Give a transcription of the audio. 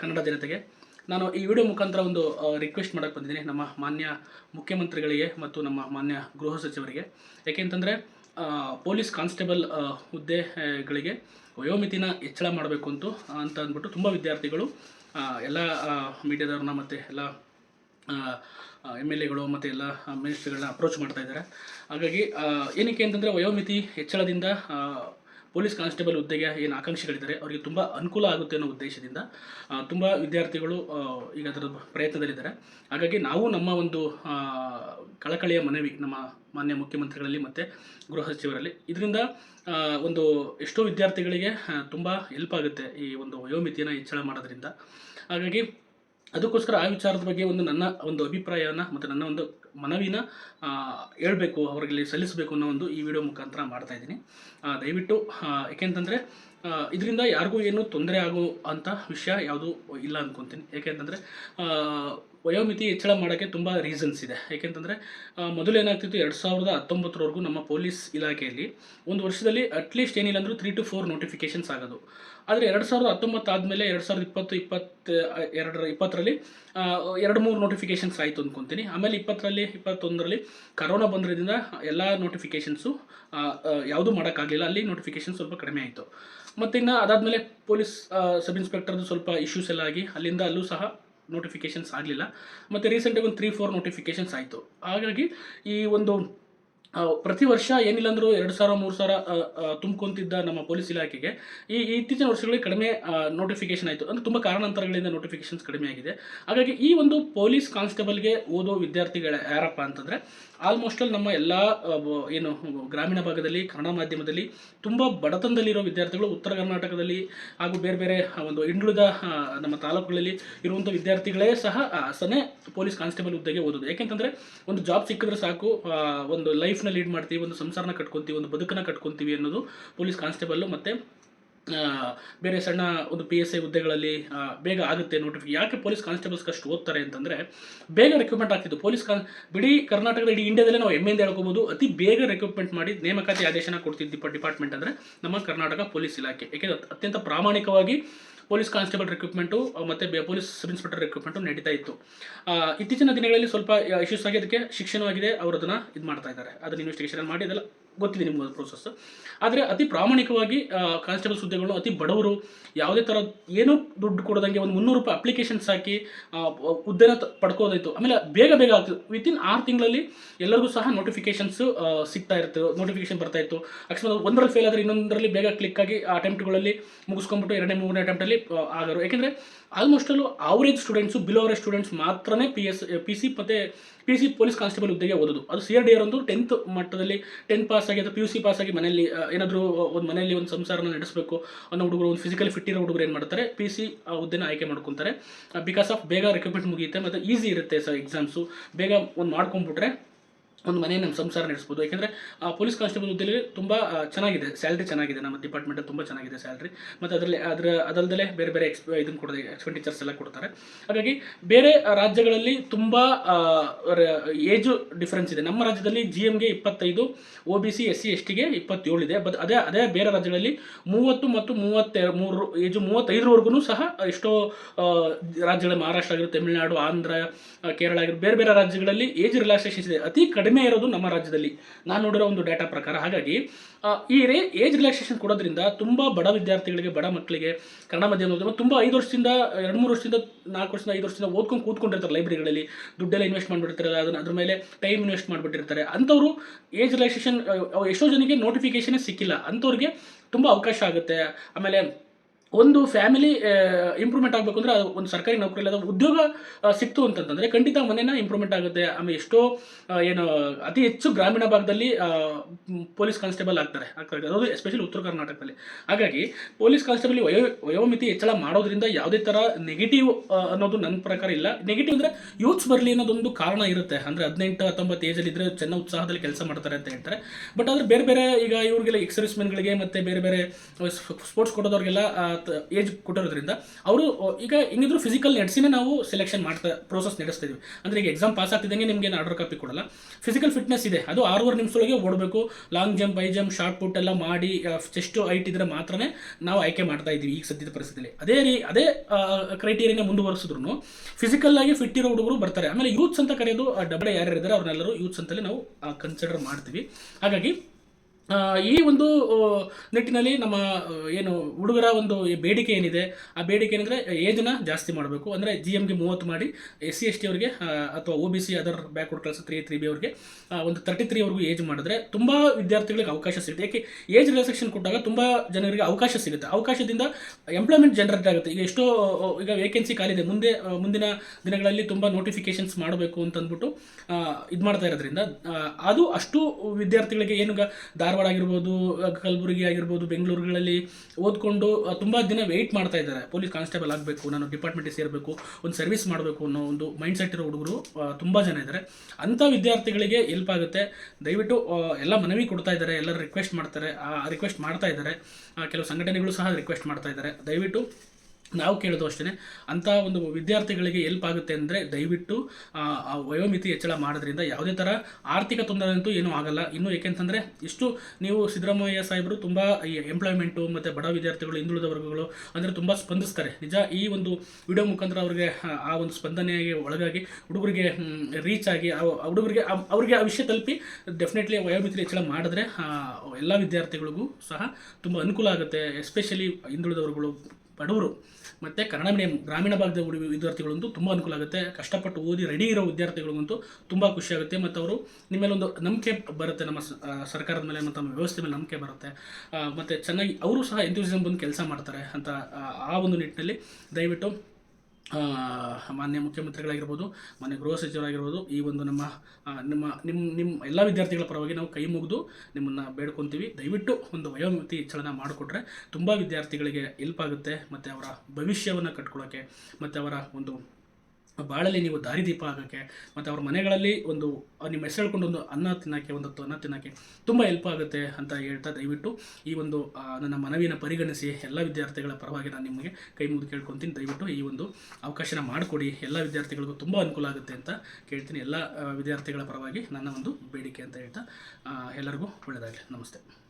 ಕನ್ನಡ ಜನತೆಗೆ. ನಾನು ಈ ವಿಡಿಯೋ ಮುಖಾಂತರ ಒಂದು ರಿಕ್ವೆಸ್ಟ್ ಮಾಡೋಕ್ಕೆ ಬಂದಿದ್ದೀನಿ ನಮ್ಮ ಮಾನ್ಯ ಮುಖ್ಯಮಂತ್ರಿಗಳಿಗೆ ಮತ್ತು ನಮ್ಮ ಮಾನ್ಯ ಗೃಹ ಸಚಿವರಿಗೆ. ಏಕೆಂತಂದರೆ ಪೊಲೀಸ್ ಕಾನ್ಸ್ಟೇಬಲ್ ಹುದ್ದೆಗಳಿಗೆ ವಯೋಮಿತಿನ ಹೆಚ್ಚಳ ಮಾಡಬೇಕು ಅಂತೂ, ಅಂತ ಅಂದ್ಬಿಟ್ಟು ತುಂಬ ವಿದ್ಯಾರ್ಥಿಗಳು ಎಲ್ಲ ಮೀಡಿಯಾದವ್ರನ್ನ ಮತ್ತು ಎಲ್ಲ ಎಂ ಎಲ್ ಎಗಳು ಮತ್ತು ಎಲ್ಲ ಮಿನಿಸ್ಟ್ರಿಗಳನ್ನ ಅಪ್ರೋಚ್ ಮಾಡ್ತಾ ಇದ್ದಾರೆ. ಹಾಗಾಗಿ ಏನಕ್ಕೆ ಅಂತಂದರೆ ವಯೋಮಿತಿ ಹೆಚ್ಚಳದಿಂದ ಪೊಲೀಸ್ ಕಾನ್ಸ್ಟೇಬಲ್ ಹುದ್ದೆಗೆ ಏನು ಆಕಾಂಕ್ಷಿಗಳಿದ್ದಾರೆ, ಅವರಿಗೆ ತುಂಬ ಅನುಕೂಲ ಆಗುತ್ತೆ ಅನ್ನೋ ಉದ್ದೇಶದಿಂದ ತುಂಬ ವಿದ್ಯಾರ್ಥಿಗಳು ಈಗ ಅದರ ಪ್ರಯತ್ನದಲ್ಲಿದ್ದಾರೆ. ಹಾಗಾಗಿ ನಾವು ನಮ್ಮ ಒಂದು ಕಳಕಳಿಯ ಮನವಿ ನಮ್ಮ ಮಾನ್ಯ ಮುಖ್ಯಮಂತ್ರಿಗಳಲ್ಲಿ ಮತ್ತು ಗೃಹ ಸಚಿವರಲ್ಲಿ, ಇದರಿಂದ ಒಂದು ಎಷ್ಟೋ ವಿದ್ಯಾರ್ಥಿಗಳಿಗೆ ತುಂಬ ಹೆಲ್ಪ್ ಆಗುತ್ತೆ ಈ ಒಂದು ವಯೋಮಿತಿಯನ್ನು ಹೆಚ್ಚಳ ಮಾಡೋದ್ರಿಂದ. ಹಾಗಾಗಿ ಅದಕ್ಕೋಸ್ಕರ ಆ ವಿಚಾರದ ಬಗ್ಗೆ ಒಂದು ನನ್ನ ಒಂದು ಅಭಿಪ್ರಾಯವನ್ನು ಮತ್ತು ನನ್ನ ಒಂದು ಮನವಿನ ಹೇಳಬೇಕು ಅವರಿಗೆ ಸಲ್ಲಿಸಬೇಕು ಅನ್ನೋ ಒಂದು ಈ ವಿಡಿಯೋ ಮುಖಾಂತರ ಮಾಡ್ತಾ ಇದ್ದೀನಿ. ದಯವಿಟ್ಟು ಏಕೆಂತಂದರೆ ಇದರಿಂದ ಯಾರಿಗೂ ಏನು ತೊಂದರೆ ಆಗೋ ಅಂಥ ವಿಷಯ ಯಾವುದೂ ಇಲ್ಲ ಅಂದ್ಕೊತೀನಿ ಏಕೆಂತಂದರೆ ವಯೋಮಿತಿ ಹೆಚ್ಚಳ ಮಾಡೋಕ್ಕೆ ತುಂಬ ರೀಸನ್ಸ್ ಇದೆ. ಏಕೆಂತಂದರೆ ಮೊದಲು ಏನಾಗ್ತಿತ್ತು, ಎರಡು ಸಾವಿರದ ಹತ್ತೊಂಬತ್ತರವರೆಗೂ ನಮ್ಮ ಪೊಲೀಸ್ ಇಲಾಖೆಯಲ್ಲಿ ಒಂದು ವರ್ಷದಲ್ಲಿ ಅಟ್ಲೀಸ್ಟ್ ಏನಿಲ್ಲ ಅಂದರೂ ತ್ರೀ ಟು ಫೋರ್ ನೋಟಿಫಿಕೇಷನ್ಸ್ ಆಗೋದು. ಆದರೆ ಎರಡು ಸಾವಿರದ ಹತ್ತೊಂಬತ್ತು ಆದಮೇಲೆ ಎರಡು ಸಾವಿರದ ಇಪ್ಪತ್ತು ಇಪ್ಪತ್ತು ಎರಡರ, ಇಪ್ಪತ್ತರಲ್ಲಿ ಎರಡು ಮೂರು ನೋಟಿಫಿಕೇಷನ್ಸ್ ಆಯಿತು ಅಂದ್ಕೊತೀನಿ ಆಮೇಲೆ ಇಪ್ಪತ್ತರಲ್ಲಿ, ಇಪ್ಪತ್ತೊಂದರಲ್ಲಿ ಕರೋನಾ ಬಂದ್ರಿಂದ ಎಲ್ಲ ನೋಟಿಫಿಕೇಷನ್ಸು ಯಾವುದೂ ಮಾಡೋಕ್ಕಾಗಲಿಲ್ಲ. ಅಲ್ಲಿ ನೋಟಿಫಿಕೇಷನ್ ಸ್ವಲ್ಪ ಕಡಿಮೆ ಆಯಿತು. ಮತ್ತು ಇನ್ನು ಅದಾದಮೇಲೆ ಪೊಲೀಸ್ ಸಬ್ ಇನ್ಸ್ಪೆಕ್ಟರ್ದು ಸ್ವಲ್ಪ ಇಶ್ಯೂಸ್ ಎಲ್ಲ ಆಗಿ ಅಲ್ಲಿಂದ ಅಲ್ಲೂ ಸಹ ನೋಟಿಫಿಕೇಷನ್ಸ್ ಆಗಲಿಲ್ಲ. ಮತ್ತು ರೀಸೆಂಟಾಗಿ ಒಂದು ತ್ರೀ ಫೋರ್ ನೋಟಿಫಿಕೇಷನ್ಸ್ ಆಯಿತು. ಹಾಗಾಗಿ ಈ ಒಂದು ಪ್ರತಿ ವರ್ಷ ಏನಿಲ್ಲ ಅಂದರೂ ಎರಡು ಸಾವಿರ, ಮೂರು ಸಾವಿರ ತುಂಬ್ಕೊಂತಿದ್ದ ನಮ್ಮ ಪೊಲೀಸ್ ಇಲಾಖೆಗೆ. ಈ ಇತ್ತೀಚಿನ ವರ್ಷಗಳಲ್ಲಿ ಕಡಿಮೆ ನೋಟಿಫಿಕೇಶನ್ ಆಯಿತು. ಅಂದರೆ ತುಂಬ ಕಾರಣಾಂತರಗಳಿಂದ ನೋಟಿಫಿಕೇಶನ್ಸ್ ಕಡಿಮೆ ಆಗಿದೆ. ಹಾಗಾಗಿ ಈ ಒಂದು ಪೊಲೀಸ್ ಕಾನ್ಸ್ಟೇಬಲ್ಗೆ ಓದೋ ವಿದ್ಯಾರ್ಥಿಗಳ ಯಾರಪ್ಪ ಅಂತಂದರೆ ಆಲ್ಮೋಸ್ಟ್ ಆಲ್ ನಮ್ಮ ಎಲ್ಲ ಏನು, ಗ್ರಾಮೀಣ ಭಾಗದಲ್ಲಿ, ಕನ್ನಡ ಮಾಧ್ಯಮದಲ್ಲಿ ತುಂಬ ಬಡತನದಲ್ಲಿರೋ ವಿದ್ಯಾರ್ಥಿಗಳು ಉತ್ತರ ಕರ್ನಾಟಕದಲ್ಲಿ ಹಾಗೂ ಬೇರೆ ಬೇರೆ ಒಂದು ಹಿಂದುಳಿದ ನಮ್ಮ ತಾಲೂಕುಗಳಲ್ಲಿ ಇರುವಂಥ ವಿದ್ಯಾರ್ಥಿಗಳೇ ಸಹ ಸನೇ ಪೊಲೀಸ್ ಕಾನ್ಸ್ಟೇಬಲ್ ಹುದ್ದೆಗೆ ಓದೋದು. ಯಾಕೆಂತಂದರೆ, ಒಂದು ಜಾಬ್ ಸಿಕ್ಕಿದ್ರೆ ಸಾಕು ಒಂದು ಒಂದು ಲೈಫ್ನ ಲೀಡ್ ಮಾಡ್ತೀವಿ, ಒಂದು ಸಂಸಾರನ ಕಟ್ಕೊತೀವಿ, ಒಂದು ಬದುಕನ್ನ ಕಟ್ಕೊತೀವಿ ಅನ್ನೋದು ಪೊಲೀಸ್ ಕಾನ್ಸ್ಟೇಬಲ್ಲು ಮತ್ತು ಬೇರೆ ಸಣ್ಣ ಒಂದು ಪಿ ಎಸ್ ಐ ಹುದ್ದೆಗಳಲ್ಲಿ ಬೇಗ ಆಗುತ್ತೆ ನೋಟಿಫಿಕೇಶನ್ ಯಾಕೆ ಪೊಲೀಸ್ ಕಾನ್ಸ್ಟೇಬಲ್ಸ್ ಅಷ್ಟು ಓದ್ತಾರೆ ಅಂತಂದರೆ, ಬೇಗ ರಿಕ್ರೂಟ್ಮೆಂಟ್ ಆಗ್ತಿತ್ತು. ಪೊಲೀಸ್ ಕಾನ್, ಬಿಡೀ ಕರ್ನಾಟಕದ ಇಡೀ ಇಂಡಿಯಾದಲ್ಲೇ ನಾವು ಹೆಮ್ಮೆಯಿಂದ ಹೇಳ್ಕೋಬೋದು. ಅತಿ ಬೇಗ ರಿಕ್ರೂಟ್ಮೆಂಟ್ ಮಾಡಿ ನೇಮಕಾತಿ ಆದೇಶನ ಕೊಡ್ತಿದ್ದ ಡಿಪಾರ್ಟ್ಮೆಂಟ್ ಅಂದರೆ ನಮ್ಮ ಕರ್ನಾಟಕ ಪೊಲೀಸ್ ಇಲಾಖೆ. ಏಕೆಂದರೆ ಅತ್ಯಂತ ಪ್ರಾಮಾಣಿಕವಾಗಿ ಪೊಲೀಸ್ ಕಾನ್ಸ್ಟೇಬಲ್ ರಿಕ್ರೂಟ್ಮೆಂಟು ಮತ್ತು ಪೊಲೀಸ್ ಸಬ್ ಇನ್ಸ್ಪೆಕ್ಟರ್ ರಿಕ್ರೂಟ್ಮೆಂಟು ನಡೀತಾ ಇತ್ತು. ಇತ್ತೀಚಿನ ದಿನಗಳಲ್ಲಿ ಸ್ವಲ್ಪ ಇಶ್ಯೂಸ್ ಆಗಿ ಅದಕ್ಕೆ ಶಿಕ್ಷಣವಾಗಿದೆ, ಅವರು ಅದನ್ನು ಇದು ಮಾಡ್ತಾ ಇದ್ದಾರೆ. ಅದನ್ನು ಇನ್ವೆಸ್ಟಿಗೇಷನ್ ಮಾಡಿ ಅದೆಲ್ಲ ಗೊತ್ತಿದೆ ನಿಮ್ಗೆ ಪ್ರೋಸೆಸ್ ಆದರೆ ಅತಿ ಪ್ರಾಮಾಣಿಕವಾಗಿ ಕಾನ್ಸ್ಟೇಬಲ್ ಹುದ್ದೆಗಳು ಅತಿ ಬಡವರು ಯಾವುದೇ ಥರ ಏನೂ ದುಡ್ಡು ಕೊಡೋದಂಗೆ ಒಂದು ಮುನ್ನೂರು ರೂಪಾಯಿ ಅಪ್ಲಿಕೇಶನ್ಸ್ ಹಾಕಿ ಹುದ್ದೆನ ಪಡ್ಕೋದಾಯ್ತು ಆಮೇಲೆ ಬೇಗ ಬೇಗ ಆಗ್ತಿತ್ತು ವಿತಿನ್ ಆರು ತಿಂಗಳಲ್ಲಿ ಎಲ್ಲರಿಗೂ ಸಹ ನೋಟಿಫಿಕೇಶನ್ಸ್ ಸಿಗ್ತಾ ಇರ್ತದೆ ನೋಟಿಫಿಕೇಶನ್ ಬರ್ತಾ ಇತ್ತು. ಅಕಸ್ಮಾತ್ ಒಂದರಲ್ಲಿ ಫೇಲ್ ಆದರೆ ಇನ್ನೊಂದರಲ್ಲಿ ಬೇಗ ಕ್ಲಿಕ್ ಆಗಿ ಅಟೆಂಪ್ಟ್ಗಳಲ್ಲಿ ಮುಗಿಸ್ಕೊಂಡ್ಬಿಟ್ಟು ಎರಡನೇ, ಮೂರನೇ ಅಟೆಂಪ್ಟಲ್ಲಿ ಆಗೋರು. ಯಾಕೆಂದರೆ ಆಲ್ಮೋಸ್ಟ್ ಅಲ್ಲೂ average students below average students ಮಾತ್ರನೇ ಪಿ ಎಸ್ ಪಿ ಸಿ ಮತ್ತು ಪಿ ಸಿ ಪೊಲೀಸ್ ಕಾನ್ಸ್ಟೇಬಲ್ ಹುದ್ದೆಗೆ ಓದೋದು. ಅದು ಸಿ ಆರ್ ಡಿ ಆರ್ ಒಂದು ಟೆಂತ್ ಮಟ್ಟದಲ್ಲಿ ಟೆಂತ್ ಪಾಸ್ ಆಗಿ ಅಥವಾ ಪಿ ಯು ಸಿ ಪಾಸ್ ಆಗಿ ಮನೆಯಲ್ಲಿ ಏನಾದರೂ ಒಂದು ಮನೆಯಲ್ಲಿ ಒಂದು ಸಂಸಾರನ ನಡೆಸಬೇಕು ಅನ್ನೋ ಹುಡುಗರು, ಒಂದು ಫಿಸಿಕಲ್ ಫಿಟ್ ಇರೋ ಹುಡುಗರು ಏನು ಮಾಡ್ತಾರೆ? ಪಿ ಸಿ ಹುದ್ದೆನ ಆಯ್ಕೆ ಮಾಡ್ಕೊತಾರೆ. ಬಿಕಾಸ್ ಆಫ್ ಬೇಗ ರಿಕ್ರೂಟ್ಮೆಂಟ್ ಮುಗಿಯುತ್ತೆ, ಮತ್ತು ಈಸಿ ಇರುತ್ತೆ ಸರ್ ಎಕ್ಸಾಮ್ಸು ಬೇಗ ಒಂದು ಮಾಡ್ಕೊಂಡ್ಬಿಟ್ರೆ ಒಂದು ಮನೆ ನಮ್ಮ ಸಂಸಾರ ನಡೆಸ್ಬೋದು ಯಾಕೆಂದರೆ ಪೊಲೀಸ್ ಕಾನ್ಸ್ಟೇಬಲ್ ಹುದ್ದೆಯಲ್ಲಿ ತುಂಬ ಚೆನ್ನಾಗಿದೆ. ಸ್ಯಾಲ್ರಿ ಚೆನ್ನಾಗಿದೆ. ನಮ್ಮ ಡಿಪಾರ್ಟ್ಮೆಂಟಲ್ಲಿ ತುಂಬ ಚೆನ್ನಾಗಿದೆ ಸ್ಯಾಲ್ರಿ. ಮತ್ತು ಅದರಲ್ಲಿ ಅದರ ಅದಲ್ಲದೆ ಬೇರೆ ಬೇರೆ ಎಕ್ಸ್ ಇದನ್ನು ಕೊಡೋದು ಎಕ್ಸ್ಪೆಂಡಿಚರ್ಸ್ ಎಲ್ಲ ಕೊಡ್ತಾರೆ. ಹಾಗಾಗಿ ಬೇರೆ ರಾಜ್ಯಗಳಲ್ಲಿ ತುಂಬ ಏಜು ಡಿಫ್ರೆನ್ಸ್ ಇದೆ. ನಮ್ಮ ರಾಜ್ಯದಲ್ಲಿ ಜಿ ಎಮ್ಗೆ ಇಪ್ಪತ್ತೈದು O B C S C S ಟಿಗೆ ಇಪ್ಪತ್ತೇಳು ಇದೆ. ಬಟ್ ಅದೇ ಅದೇ ಬೇರೆ ರಾಜ್ಯಗಳಲ್ಲಿ ಮೂವತ್ತು ಮತ್ತು ಮೂವತ್ತೆ ಮೂರು ಏಜು ಮೂವತ್ತೈದರವರೆಗೂ ಸಹ ಎಷ್ಟೋ ಆ, ರಾಜ್ಯಗಳ ಮಹಾರಾಷ್ಟ್ರ ಆಗಿರೋ ತಮಿಳುನಾಡು ಆಂಧ್ರ ಕೇರಳ ಆಗಿರೋ ಬೇರೆ ಬೇರೆ ರಾಜ್ಯಗಳಲ್ಲಿ ಏಜ್ ರಿಲ್ಯಾಕ್ಸೇಷನ್ಸ್ ಇದೆ. ಅತಿ ಕಡಿಮೆ ಇರೋದು ನಮ್ಮ ರಾಜ್ಯದಲ್ಲಿ. ನಾನು ನೋಡಿರೋ ಒಂದು ಡೇಟಾ ಪ್ರಕಾರ ಹಾಗಾಗಿ ಈ ರೇ ಏಜ್ ರಿಲ್ಯಾಕ್ಸೇಷನ್ ಕೊಡೋದ್ರಿಂದ ತುಂಬ ಬಡ ವಿದ್ಯಾರ್ಥಿಗಳಿಗೆ, ಬಡ ಮಕ್ಕಳಿಗೆ ಕನ್ನಡ ಮಾಧ್ಯಮ ತುಂಬ ಐದು ವರ್ಷದಿಂದ, ಎರಡು ಮೂರು ವರ್ಷದಿಂದ, ನಾಲ್ಕು ವರ್ಷದಿಂದ, ಐದು ವರ್ಷದಿಂದ ಓದ್ಕೊಂಡು ಕೂತ್ಕೊಂಡಿರ್ತಾರೆ ಲೈಬ್ರರಿಗಳಲ್ಲಿ. ದುಡ್ಡೆಲ್ಲ ಇನ್ವೆಸ್ಟ್ ಮಾಡಿಬಿಡ್ತಾರೆ ಅದನ್ನು ಅದ್ರ ಮೇಲೆ ಟೈಮ್ ಇನ್ವೆಸ್ಟ್ ಮಾಡಿಬಿಟ್ಟಿರ್ತಾರೆ. ಅಂಥವರು ಏಜ್ ರಿಲ್ಯಾಕ್ಸೇಷನ್ ಎಷ್ಟೋ ಜನಕ್ಕೆ ನೋಟಿಫಿಕೇಶನೇ ಸಿಕ್ಕಿಲ್ಲ. ಅಂಥವ್ರಿಗೆ ತುಂಬ ಅವಕಾಶ ಆಗುತ್ತೆ. ಆಮೇಲೆ ಒಂದು ಫ್ಯಾಮಿಲಿ ಇಂಪ್ರೂವ್ಮೆಂಟ್ ಆಗಬೇಕು ಅಂದರೆ ಒಂದು ಸರ್ಕಾರಿ ನೌಕರಿ ಅಥವಾ ಉದ್ಯೋಗ ಸಿಕ್ತು ಅಂತಂತಂದರೆ ಖಂಡಿತ ಮನೇನ ಇಂಪ್ರೂವ್ಮೆಂಟ್ ಆಗುತ್ತೆ. ಆಮೇಲೆ ಎಷ್ಟೋ ಏನು, ಅತಿ ಹೆಚ್ಚು ಗ್ರಾಮೀಣ ಭಾಗದಲ್ಲಿ ಪೊಲೀಸ್ ಕಾನ್ಸ್ಟೇಬಲ್ ಆಗ್ತಾರೆ. ಆಗ್ತಾರೆ ಅದು ಎಸ್ಪೆಷಲಿ ಉತ್ತರ ಕರ್ನಾಟಕದಲ್ಲಿ. ಹಾಗಾಗಿ ಪೊಲೀಸ್ ಕಾನ್ಸ್ಟೇಬಲ್ ವಯೋ, ವಯೋಮಿತಿ ಹೆಚ್ಚಳ ಮಾಡೋದ್ರಿಂದ ಯಾವುದೇ ಥರ ನೆಗೆಟಿವ್ ಅನ್ನೋದು ನನ್ನ ಪ್ರಕಾರ ಇಲ್ಲ. ನೆಗೆಟಿವ್ ಅಂದರೆ ಯೂತ್ಸ್ ಬರಲಿ ಅನ್ನೋದೊಂದು ಕಾರಣ ಇರುತ್ತೆ. ಅಂದರೆ ಹದಿನೆಂಟು, ಹತ್ತೊಂಬತ್ತು ಏಜಲ್ಲಿ ಇದ್ದರೆ ಚೆನ್ನ ಉತ್ಸಾಹದಲ್ಲಿ ಕೆಲಸ ಮಾಡ್ತಾರೆ ಅಂತ ಹೇಳ್ತಾರೆ. ಬಟ್ ಆದರೆ ಬೇರೆ ಬೇರೆ ಈಗ ಇವ್ರಿಗೆಲ್ಲ ಎಕ್ಸರ್ವಿಸ್ ಮೆನ್ಗಳಿಗೆ ಮತ್ತು ಬೇರೆ ಬೇರೆ ಸ್ಪೋರ್ಟ್ಸ್ ಕೊಡೋದವ್ರಿಗೆಲ್ಲ ಏಜ್ ಕೊಟ್ಟಿರೋದ್ರಿಂದ ಅವರು ಈಗ ಹೆಂಗಿದ್ರು ಫಿಸಿಕಲ್ ನಡೆಸಿನೇ ನಾವು ಸೆಲೆಕ್ಷನ್ ಮಾಡ್ತಾ ಪ್ರೋಸೆಸ್ ನಡೆಸ್ತಾ ಇದೀವಿ ಅಂದರೆ ಈಗ ಎಕ್ಸಾಮ್ ಪಾಸ್ ಆಗ್ತಿದ್ದಂಗೆ ನಿಮಗೆ ಆರ್ಡರ್ ಕಾಪಿ ಕೊಡಲ್ಲ. ಫಿಸಿಕಲ್ ಫಿಟ್ನೆಸ್ ಇದೆ. ಅದು ಆರೂವರೆ ನಿಮಿಷದೊಳಗೆ ಓಡಬೇಕು. Long jump high jump shot put ಎಲ್ಲ ಮಾಡಿ ಚೆಸ್ಟ್ ಹೈಟ್ ಇದ್ರೆ ಮಾತ್ರನೇ ನಾವು ಆಯ್ಕೆ ಮಾಡ್ತಾ ಇದ್ದೀವಿ ಈಗ ಸದ್ಯದ ಪರಿಸ್ಥಿತಿಯಲ್ಲಿ ಅದೇ ರೀ, ಅದೇ ಕ್ರೈಟೀರಿಯಾನ ಮುಂದುವರಿಸಿದ್ರು ಫಿಸಿಕಲ್ ಆಗಿ ಫಿಟ್ ಇರೋ ಹುಡುಗರು ಬರ್ತಾರೆ. ಆಮೇಲೆ ಯೂತ್ಸ್ ಅಂತ ಕರೆಯೋದು ಡಬಲ್ ಯಾರ್ಯಾರು ಇದ್ದಾರೆ ಅವ್ರನ್ನೆಲ್ಲರೂ ಯೂತ್ಸ್ ಅಂತಲೇ ನಾವು ಕನ್ಸಿಡರ್ ಮಾಡ್ತೀವಿ. ಹಾಗಾಗಿ ಈ ಒಂದು ನಿಟ್ಟಿನಲ್ಲಿ ನಮ್ಮ ಏನು ಹುಡುಗರ ಒಂದು ಬೇಡಿಕೆ ಏನಿದೆ, ಆ ಬೇಡಿಕೆ ಏನಂದರೆ ಏಜನ್ನ ಜಾಸ್ತಿ ಮಾಡಬೇಕು. ಅಂದರೆ ಜಿ ಎಮ್ಗೆ ಮೂವತ್ತು ಮಾಡಿ, ಎಸ್ ಸಿ, ಎಸ್ ಟಿ ಅವರಿಗೆ ಅಥವಾ O B C, other backward class three three B ಅವರಿಗೆ ಒಂದು ತರ್ಟಿ ತ್ರೀವರೆಗೂ ಏಜ್ ಮಾಡಿದ್ರೆ ತುಂಬ ವಿದ್ಯಾರ್ಥಿಗಳಿಗೆ ಅವಕಾಶ ಸಿಗುತ್ತೆ. ಯಾಕೆ, ಏಜ್ ರಿಲ್ಯಾಕ್ಸೇಷನ್ ಕೊಟ್ಟಾಗ ತುಂಬ ಜನರಿಗೆ ಅವಕಾಶ ಸಿಗುತ್ತೆ. ಅವಕಾಶದಿಂದ ಎಂಪ್ಲಾಯ್ಮೆಂಟ್ ಜನರೇಟ್ ಆಗುತ್ತೆ. ಈಗ ಎಷ್ಟೋ ಈಗ ವೇಕೆನ್ಸಿ ಖಾಲಿದೆ ಮುಂದೆ ಮುಂದಿನ ದಿನಗಳಲ್ಲಿ ತುಂಬ ನೋಟಿಫಿಕೇಶನ್ಸ್ ಮಾಡಬೇಕು ಅಂತಂದ್ಬಿಟ್ಟು ಇದು ಮಾಡ್ತಾ ಇರೋದ್ರಿಂದ ಅದು ಅಷ್ಟು ವಿದ್ಯಾರ್ಥಿಗಳಿಗೆ ಏನು ಧಾರವಾಡ ಆಗಿರ್ಬೋದು ಕಲಬುರಗಿ ಆಗಿರ್ಬೋದು, ಬೆಂಗಳೂರುಗಳಲ್ಲಿ ಓದ್ಕೊಂಡು ತುಂಬ ದಿನ ವೆಯ್ಟ್ ಮಾಡ್ತಾ ಇದ್ದಾರೆ. ಪೊಲೀಸ್ ಕಾನ್ಸ್ಟೇಬಲ್ ಆಗಬೇಕು, ನಾನು ಡಿಪಾರ್ಟ್ಮೆಂಟಿಗೆ ಸೇರಬೇಕು, ಒಂದು ಸರ್ವಿಸ್ ಮಾಡಬೇಕು ಅನ್ನೋ ಒಂದು ಮೈಂಡ್ ಸೆಟ್ ಇರೋ ಹುಡುಗರು ತುಂಬ ಜನ ಇದ್ದಾರೆ. ಅಂಥ ವಿದ್ಯಾರ್ಥಿಗಳಿಗೆ ಹೆಲ್ಪ್ ಆಗುತ್ತೆ. ದಯವಿಟ್ಟು ಎಲ್ಲ ಮನವಿ ಕೊಡ್ತಾ ಇದ್ದಾರೆ, ಎಲ್ಲರೂ ರಿಕ್ವೆಸ್ಟ್ ಮಾಡ್ತಾರೆ, ಆ ರಿಕ್ವೆಸ್ಟ್ ಮಾಡ್ತಾ ಇದ್ದಾರೆ. ಕೆಲವು ಸಂಘಟನೆಗಳು ಸಹ ರಿಕ್ವೆಸ್ಟ್ ಮಾಡ್ತಾ ಇದ್ದಾರೆ. ದಯವಿಟ್ಟು ನಾವು ಕೇಳೋದು ಅಷ್ಟೇ ಅಂಥ ಒಂದು ವಿದ್ಯಾರ್ಥಿಗಳಿಗೆ ಹೆಲ್ಪ್ ಆಗುತ್ತೆ ಅಂದರೆ ದಯವಿಟ್ಟು ವಯೋಮಿತಿ ಹೆಚ್ಚಳ ಮಾಡೋದ್ರಿಂದ ಯಾವುದೇ ಥರ ಆರ್ಥಿಕ ತೊಂದರೆ ಅಂತೂ ಏನೂ ಆಗಲ್ಲ. ಇನ್ನು ಏಕೆಂತಂದರೆ ಇಷ್ಟು ನೀವು ಸಿದ್ದರಾಮಯ್ಯ ಸಾಹೇಬರು ತುಂಬ ಈ ಎಂಪ್ಲಾಯ್ಮೆಂಟು ಮತ್ತು ಬಡ ವಿದ್ಯಾರ್ಥಿಗಳು ಹಿಂದುಳಿದ ವರ್ಗಗಳು ಅಂದರೆ ತುಂಬ ಸ್ಪಂದಿಸ್ತಾರೆ. ನಿಜ ಈ ಒಂದು ವಿಡಿಯೋ ಮುಖಾಂತರ ಅವ್ರಿಗೆ ಆ, ಒಂದು ಸ್ಪಂದನೆಗೆ ಒಳಗಾಗಿ ಹುಡುಗರಿಗೆ ರೀಚ್ ಆಗಿ ಹುಡುಗರಿಗೆ ಅವ್ರಿಗೆ ಆ ವಿಷಯ ತಲುಪಿ ಡೆಫಿನೆಟ್ಲಿ ವಯೋಮಿತಿ ಹೆಚ್ಚಳ ಮಾಡಿದ್ರೆ ಎಲ್ಲ ವಿದ್ಯಾರ್ಥಿಗಳಿಗೂ ಸಹ ತುಂಬ ಅನುಕೂಲ ಆಗುತ್ತೆ ಎಸ್ಪೆಷಲಿ ಹಿಂದುಳಿದ ವರ್ಗಗಳು ಬಡವರು ಮತ್ತು ಕನ್ನಡ ಮೀಡಿಯಂ ಗ್ರಾಮೀಣ ಭಾಗದ ವಿದ್ಯಾರ್ಥಿಗಳಂತೂ ತುಂಬ ಅನುಕೂಲ ಆಗುತ್ತೆ. ಕಷ್ಟಪಟ್ಟು ಓದಿ ರೆಡಿ ಇರೋ ವಿದ್ಯಾರ್ಥಿಗಳಿಗಂತೂ ತುಂಬ ಖುಷಿಯಾಗುತ್ತೆ ಮತ್ತು ಅವರು ನಿಮ್ಮ ಮೇಲೆ ಒಂದು ನಂಬಿಕೆ ಬರುತ್ತೆ ನಮ್ಮ ಸರ್ಕಾರದ ಮೇಲೆ ಮತ್ತು ನಮ್ಮ ವ್ಯವಸ್ಥೆ ಮೇಲೆ ನಂಬಿಕೆ ಬರುತ್ತೆ. ಮತ್ತು ಚೆನ್ನಾಗಿ ಅವರು ಸಹ ಎಂಥೂಸಿಸಮ್ ಬಂದು ಕೆಲಸ ಮಾಡ್ತಾರೆ ಅಂತ ಆ, ಒಂದು ನಿಟ್ಟಿನಲ್ಲಿ ದಯವಿಟ್ಟು ಮಾನ್ಯ ಮುಖ್ಯಮಂತ್ರಿಗಳಾಗಿರ್ಬೋದು, ಮಾನ್ಯ ಗೃಹ ಸಚಿವರಾಗಿರ್ಬೋದು, ಈ ಒಂದು ನಮ್ಮ ನಿಮ್ಮ ನಿಮ್ಮ ನಿಮ್ಮ ಎಲ್ಲ ವಿದ್ಯಾರ್ಥಿಗಳ ಪರವಾಗಿ ನಾವು ಕೈ ಮುಗಿದು ನಿಮ್ಮನ್ನು ಬೇಡ್ಕೊತೀವಿ. ದಯವಿಟ್ಟು ಒಂದು ವಯೋಮಿತಿ ಹೆಚ್ಚಳನ ಮಾಡಿಕೊಟ್ರೆ ತುಂಬ ವಿದ್ಯಾರ್ಥಿಗಳಿಗೆ ಹೆಲ್ಪ್ ಆಗುತ್ತೆ. ಮತ್ತು ಅವರ ಭವಿಷ್ಯವನ್ನು ಕಟ್ಕೊಳ್ಳೋಕ್ಕೆ ಮತ್ತು ಅವರ ಒಂದು ಬಾಳಲ್ಲಿ ನೀವು ದಾರಿದೀಪ ಆಗೋಕ್ಕೆ ಮತ್ತು ಅವ್ರ ಮನೆಗಳಲ್ಲಿ ಒಂದು, ನಿಮ್ಮ ಹೆಸರು ಹೇಳ್ಕೊಂಡು ಒಂದು ಅನ್ನ ತಿನ್ನೋಕ್ಕೆ, ಒಂದು ಅನ್ನ ತಿನ್ನೋಕ್ಕೆ ತುಂಬ ಹೆಲ್ಪ್ ಆಗುತ್ತೆ ಅಂತ ಹೇಳ್ತಾ ದಯವಿಟ್ಟು ಈ ಒಂದು ನನ್ನ ಮನವಿಯನ್ನು ಪರಿಗಣಿಸಿ ಎಲ್ಲ ವಿದ್ಯಾರ್ಥಿಗಳ ಪರವಾಗಿ ನಾನು ನಿಮಗೆ ಕೈ ಮುಗಿದು ಕೇಳ್ಕೊತೀನಿ. ದಯವಿಟ್ಟು ಈ ಒಂದು ಅವಕಾಶನ ಮಾಡಿಕೊಡಿ. ಎಲ್ಲ ವಿದ್ಯಾರ್ಥಿಗಳಿಗೂ ತುಂಬ ಅನುಕೂಲ ಆಗುತ್ತೆ ಅಂತ ಕೇಳ್ತೀನಿ. ಎಲ್ಲ ವಿದ್ಯಾರ್ಥಿಗಳ ಪರವಾಗಿ ನನ್ನ ಒಂದು ಬೇಡಿಕೆ ಅಂತ ಹೇಳ್ತಾ ಎಲ್ಲರಿಗೂ ಒಳ್ಳೆಯದಾಗಲಿ. ನಮಸ್ತೆ.